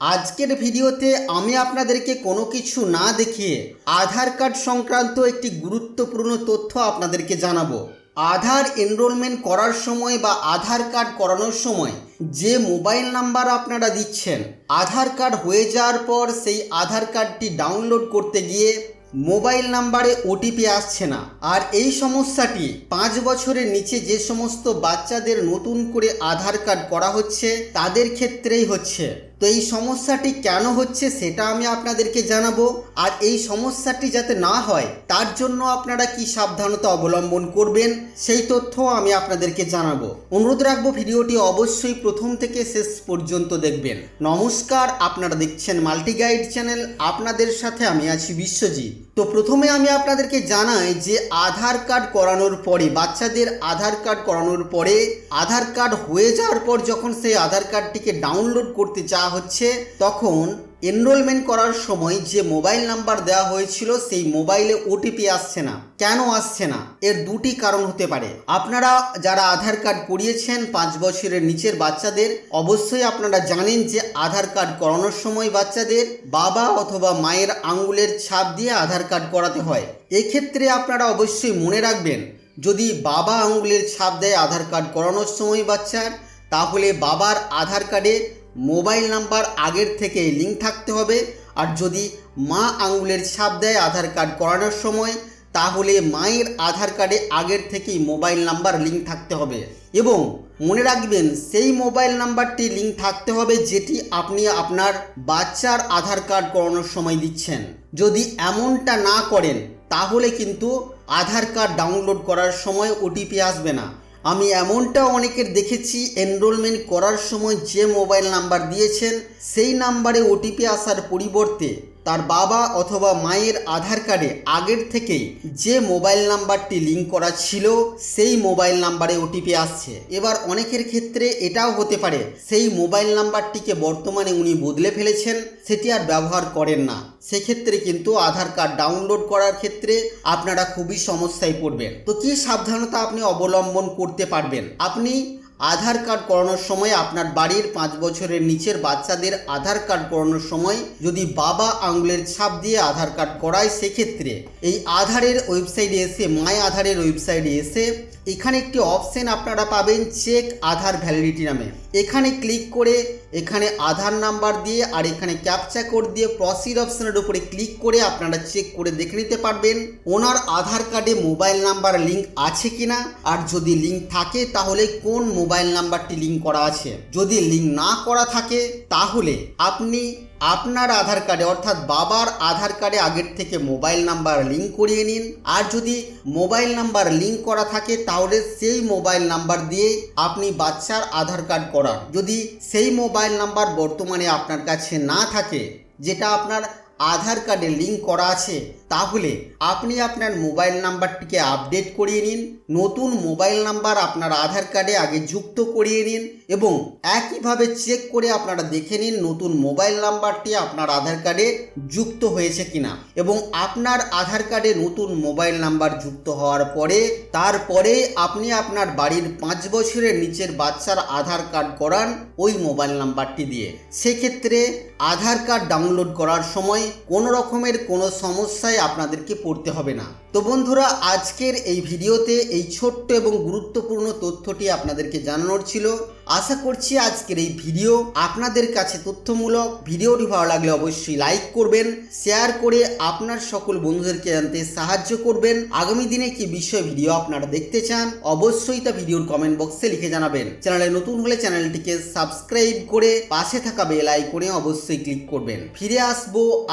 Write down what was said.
আজকের ভিডিওতে আমি আপনাদেরকে কোনো কিছু না দেখিয়ে আধার কার্ড সংক্রান্ত একটি গুরুত্বপূর্ণ তথ্য আপনাদেরকে জানাব। আধার এনরোলমেন্ট করার সময় বা আধার কার্ড করানোর সময় যে মোবাইল নাম্বার আপনারা দিচ্ছেন, আধার কার্ড হয়ে যাওয়ার পর সেই আধার কার্ডটি ডাউনলোড করতে গিয়ে মোবাইল নাম্বারে ওটিপি আসছে না। আর এই সমস্যাটি পাঁচ বছরের নিচে যে সমস্ত বাচ্চাদের নতুন করে আধার কার্ড করা হচ্ছে, তাদের ক্ষেত্রেই হচ্ছে। তো এই সমস্যাটি কেন হচ্ছে সেটা আমি আপনাদেরকে জানাব। আর এই সমস্যাটি যাতে না হয়, তার জন্য আপনারা কি সাবধানতা অবলম্বন করবেন, সেই তথ্য আমি আপনাদেরকে জানাব। অনুরোধ রাখব ভিডিওটি অবশ্যই প্রথম থেকে শেষ পর্যন্ত দেখবেন। নমস্কার, আপনারা দেখছেন মাল্টি গাইড চ্যানেল। আপনাদের সাথে আমি আছি বিশ্বজিৎ। তো প্রথমে আমি আপনাদেরকে জানাই যে আধার কার্ড করানোর পরে, বাচ্চাদের আধার কার্ড করানোর পরে, আধার কার্ড হয়ে যাওয়ার পর যখন সেই আধার কার্ডটিকে ডাউনলোড করতে চাওয়া হচ্ছে, তখন এনরোলমেন্ট করার সময় যে মোবাইল নাম্বার দেওয়া হয়েছিল, সেই মোবাইলে ওটিপি আসছে না। কেন আসছে না? এর দুটি কারণ হতে পারে। আপনারা যারা আধার কার্ড করিয়েছেন, পাঁচ বছরের নিচের বাচ্চাদের, অবশ্যই আপনারা জানেন যে আধার কার্ড করানোর সময় বাচ্চাদের বাবা অথবা মায়ের আঙ্গুলের ছাপ দিয়ে আধার কার্ড করাতে হয়। এক্ষেত্রে আপনারা অবশ্যই মনে রাখবেন, যদি বাবা আঙ্গুলের ছাপ দেয় আধার কার্ড করানোর সময় বাচ্চার, তাহলে বাবার আধার কার্ডে মোবাইল নাম্বার আগের থেকে লিঙ্ক থাকতে হবে। আর যদি মা আঙুলের ছাপ দেয় আধার কার্ড করানোর সময়, তাহলে মায়ের আধার কার্ডে আগের থেকেই মোবাইল নাম্বার লিঙ্ক থাকতে হবে। এবং মনে রাখবেন, সেই মোবাইল নাম্বারটি লিঙ্ক থাকতে হবে যেটি আপনি আপনার বাচ্চার আধার কার্ড করানোর সময় দিচ্ছেন। যদি এমনটা না করেন, তাহলে কিন্তু আধার কার্ড ডাউনলোড করার সময় ওটিপি আসবে না। আমি এমনটা অনেকের দেখেছি এনরোলমেন্ট করার সময় যে মোবাইল নাম্বার দিয়েছেন, সেই নাম্বারে ওটিপি আসার পরিবর্তে তার বাবা অথবা মায়ের আধার কার্ডে আগের থেকেই যে মোবাইল নাম্বারটি লিঙ্ক করা ছিল, সেই মোবাইল নাম্বারে ওটিপি আসছে। এবার অনেকের ক্ষেত্রে এটাও হতে পারে, সেই মোবাইল নাম্বারটিকে বর্তমানে উনি বদলে ফেলেছেন, সেটি আর ব্যবহার করেন না। সেক্ষেত্রে কিন্তু আধার কার্ড ডাউনলোড করার ক্ষেত্রে আপনারা খুবই সমস্যায় পড়বেন। তো কি সাবধানতা আপনি অবলম্বন করতে পারবেন? আপনি আধার কার্ড করানোর সময় আপনার বাড়ির পাঁচ বছরের নিচের বাচ্চাদের আধার কার্ড করানোর সময় যদি বাবা আঙুলের ছাপ দিয়ে আধার কার্ড করায়, সেক্ষেত্রে এই আধারের ওয়েবসাইটে এসে, মাই আধারের ওয়েবসাইটে এসে এখানে একটি অপশন আপনারা পাবেন চেক আধার ভ্যালিডিটি নামে। এখানে ক্লিক করে এখানে আধার নাম্বার দিয়ে আর এখানে ক্যাপচা কোড দিয়ে প্রসিড অপশনের উপরে ক্লিক করে আপনারা চেক করে দেখে নিতে পারবেন ওনার আধার কার্ডে মোবাইল নাম্বার লিঙ্ক আছে কিনা। আর যদি লিঙ্ক থাকে, তাহলে কোন মোবাইল নাম্বারটি লিঙ্ক করা আছে। যদি লিঙ্ক না করা থাকে, তাহলে আপনি আপনার আধার কার্ডে, অর্থাৎ বাবার আধার কার্ডে আগের থেকে মোবাইল নাম্বার লিঙ্ক করিয়ে নিন। আর যদি মোবাইল নাম্বার লিঙ্ক করা থাকে, তাহলে সেই মোবাইল নাম্বার দিয়ে আপনি বাচ্চার আধার কার্ড করান। যদি সেই মোবাইল নাম্বার বর্তমানে আপনার কাছে না থাকে, যেটা আপনার আধার কার্ডে লিঙ্ক করা আছে, তাহলে আপনি আপনার মোবাইল নাম্বারটিকে আপডেট করিয়ে নিন, নতুন মোবাইল নাম্বার আপনার আধার কার্ডে আগে যুক্ত করিয়ে নিন এবং একইভাবে চেক করে আপনারা দেখে নিন নতুন মোবাইল নাম্বারটি আপনার আধার কার্ডে যুক্ত হয়েছে কিনা এবং আপনার আধার কার্ডে নতুন মোবাইল নাম্বার যুক্ত হওয়ার পরে, তারপরে আপনি আপনার বাড়ির পাঁচ বছরের নিচের বাচ্চার আধার কার্ড করান ওই মোবাইল নাম্বারটি দিয়ে। সেক্ষেত্রে আধার কার্ড ডাউনলোড করার সময় কোনো রকমের কোনো সমস্যায় আপনাদেরকে পড়তে হবে না। তো বন্ধুরা, আজকের এই ভিডিওতে এই ছোট্ট এবং গুরুত্বপূর্ণ তথ্যটি আপনাদেরকে জানানোর ছিল। আশা করছি আজকের এই ভিডিও আপনাদের কাছে তথ্যমূলক। ভিডিওটি ভালো লাগলে অবশ্যই লাইক করবেন, শেয়ার করে আপনার সকল বন্ধুদেরকে জানতে সাহায্য করবেন। আগামী দিনে কি বিষয় ভিডিও আপনারা দেখতে চান, অবশ্যই তা ভিডিওর কমেন্ট বক্সে লিখে জানাবেন। চ্যানেলে নতুন হলে চ্যানেলটিকে সাবস্ক্রাইব করে পাশে থাকা বেল আইকনে অবশ্যই ক্লিক করবেন। ফিরে আসব